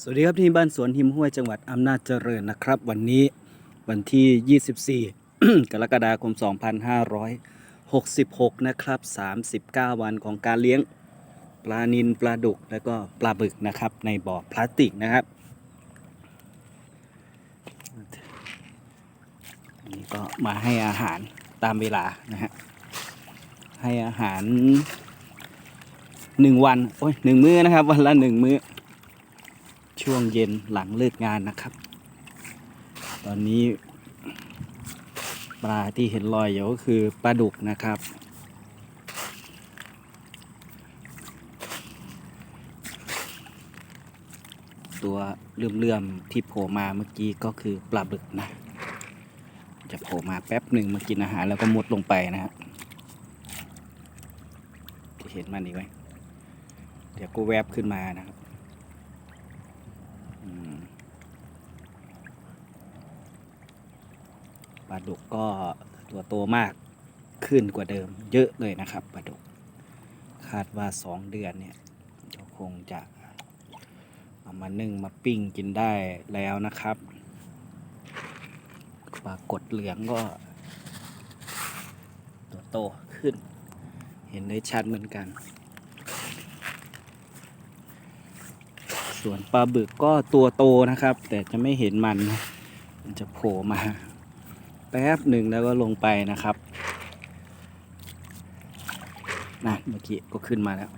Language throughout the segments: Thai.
สวัสดีครับที่บ้านสวนหิมห้วยจังหวัดอำนาจเจริญนะครับ วันนี้วันที่ 24 กรกฎาคม 2566 นะครับ 39 วันของการเลี้ยงปลานิลปลาดุก และก็ปลาบึกนะครับ ในบ่อพลาสติกนะครับอันนี้ก็มาให้อาหารตามเวลานะฮะให้อาหารหนึ่งวันโอ้ยหนึ่งมื้อนะครับ วันละหนึ่งมื้อ ช่วงเย็นหลังเลิกงานนะครับ ตอนนี้ปลาที่เห็นลอยอยู่ก็คือปลาดุกนะครับ ตัวเลื่อมๆที่โผล่มาเมื่อกี้ก็คือปลาบึกนะ จะโผล่มาแป๊บหนึ่งมากินอาหารแล้วก็มุดลงไปนะครับจะเห็นมันอีกไหมเดี๋ยวก็แวบขึ้นมานะครับ ปลาดุกก็ตัวโตมากขึ้นกว่าเดิม เยอะเลยนะครับปลาดุก คาดว่าสองเดือนเนี่ยก็คงจะเอามานึ่งมาปิ้งกินได้แล้วนะครับปลากดเหลืองก็ ตัวโตขึ้น เห็นได้ชัดเหมือนกัน ส่วนปลาบึกก็ตัวโตนะครับ แต่จะไม่เห็นมัน มันจะโผล่มา แป๊บหนึ่งแล้วก็ลงไปนะครับนะเมื่อกี้ก็ขึ้นมาแล้ว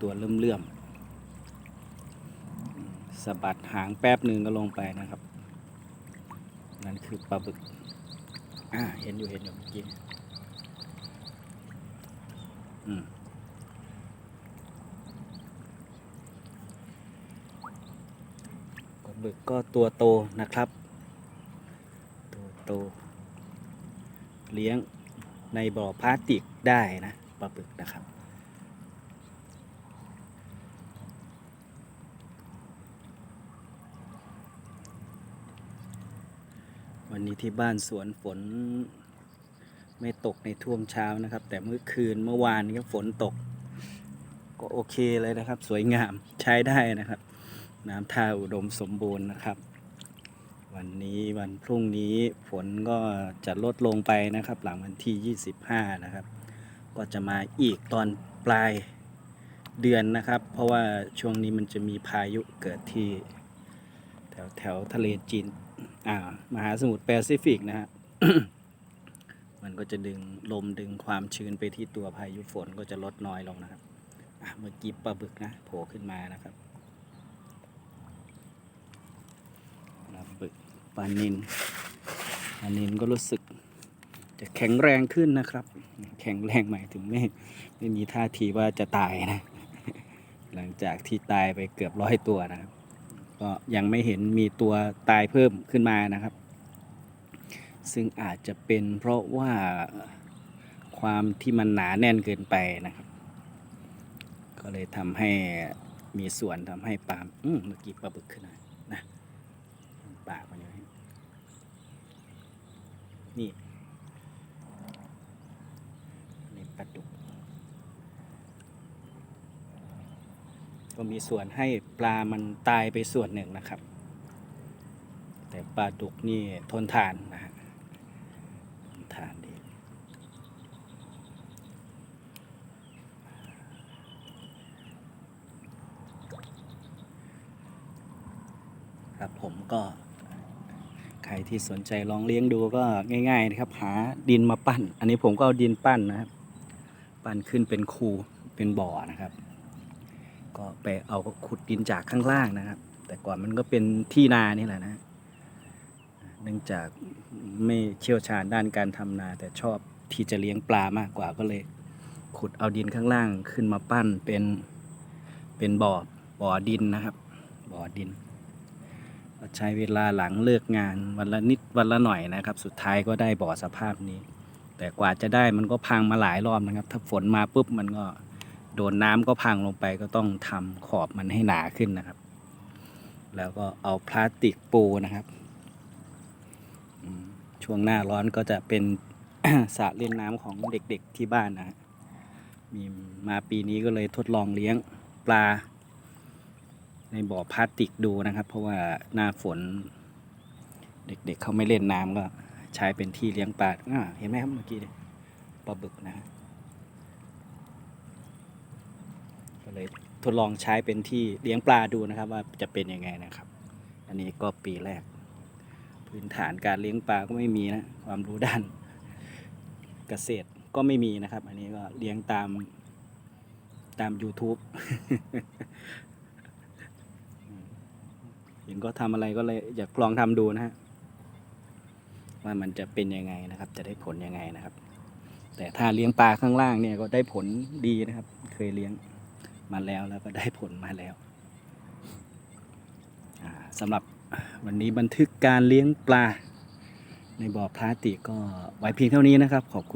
ตัวเริ่มเลื่อมๆสะบัดหางแป๊บหนึ่งก็ลงไปนะครับ นั่นคือปลาบึก อ่า เห็นอยู่เห็นอยู่เมื่อกี้อืม ปลา บึกก็ตัวโตนะครับ ตัวโต เลี้ยงในบ่อพลาสติกได้นะปลาบึกนะครับ วันนี้ที่บ้านสวนฝนไม่ตกในท่วมเช้านะครับ แต่เมื่อคืนเมื่อวานนี้ก็ฝนตก ก็โอเคเลยนะครับ สวยงามใช้ได้นะครับ น้ำท่าอุดมสมบูรณ์นะครับ วันนี้วันพรุ่งนี้ฝนก็จะลดลงไปนะครับ หลังวันที่ 25 นะครับ ก็จะมาอีกตอนปลายเดือนนะครับ เพราะว่าช่วงนี้มันจะมีพายุเกิดที่ แถวแถวทะเลจีนอ่ามหาสมุทรแปซิฟิกนะฮะมันก็จะดึงลมดึงความชื้นไปที่ตัวพายุฝนก็จะลดน้อยลงนะครับเมื่อกี้ปลาบึกนะโผล่ขึ้นมานะครับ ปลาบึกปลานินปานินก็รู้สึกจะแข็งแรงขึ้นนะครับ แข็งแรงหมายถึงไม่ไม่มีท่าทีว่าจะตายนะ หลังจากที่ตายไปเกือบร้อยตัวนะครับ ก็ยังไม่เห็นมีตัวตายเพิ่มขึ้นมานะครับ ซึ่งอาจจะเป็นเพราะว่าความที่มันหนาแน่นเกินไปนะครับ ก็เลยทำให้มีส่วนทำให้ปาอืมเมื่อกี้ปลาบึกขึ้นนะ ปากมันอยู่นี่ นี่นี่ปลาดุก ก็มีส่วนให้ปลามันตายไปส่วนหนึ่งนะครับ แต่ปลาดุกนี่ทนทานนะฮะทนทานดีครับผมก็ รที่สนใจลองเลี้ยงดูก็ง่าย ๆ นะครับ หาดินมาปั้น อันนี้ผมก็เอาดินปั้นนะครับ ปั้นขึ้นเป็นคูเป็นบ่อนะครับ ก็ไปเอาขุดดินจากข้างล่างนะครับ แต่ก่อนมันก็เป็นที่นานี่แหละนะเนื่องจากไม่เชี่ยวชาญด้านการทำนา แต่ชอบที่จะเลี้ยงปลามากกว่าก็เลย ขุดเอาดินข้างล่างขึ้นมาปั้นเป็นเป็นบ่อบ่อดินนะครับ บ่อดิน ใช้เวลาหลังเลิกงานวันละนิดวันละหน่อยนะครับ สุดท้ายก็ได้บ่อสภาพนี้ แต่กว่าจะได้มันก็พังมาหลายรอบนะครับ ถ้าฝนมาปุ๊บมันก็โดนน้ำก็พังลงไปก็ต้องทำขอบมันให้หนาขึ้นนะครับ แล้วก็เอาพลาสติกปูนะครับ ช่วงหน้าร้อนก็จะเป็นสระเล่นน้ำของเด็กๆที่บ้านนะมีมาปีนี้ก็เลยทดลองเลี้ยงปลา ในบ่อพลาสติกดูนะครับ เพราะว่าหน้าฝน เด็กๆเขาไม่เล่นน้ำก็ใช้เป็นที่เลี้ยงปลาเห็นไหมครับเมื่อกี้ปลาบึกนะก็เลยทดลองใช้เป็นที่เลี้ยงปลาดูนะครับ ว่าจะเป็นยังไงนะครับ อันนี้ก็ปีแรก พื้นฐานการเลี้ยงปลาก็ไม่มีนะ ความรู้ด้านเกษตรก็ไม่มีนะครับ อันนี้ก็เลี้ยงตามตาม YouTube ห็นก็ทำอะไรก็เลยอยากลองทำดูนะฮะว่ามันจะเป็นยังไงนะครับ จะได้ผลยังไงนะครับ แต่ถ้าเลี้ยงปลาข้างล่างเนี่ยก็ได้ผลดีนะครับ เคยเลี้ยงมาแล้วแล้วก็ได้ผลมาแล้วอ่าสำหรับวันนี้บันทึกการเลี้ยงปลาในบ่อพลาสติกก็ไว้เพียงเท่านี้นะครับขอบคุณ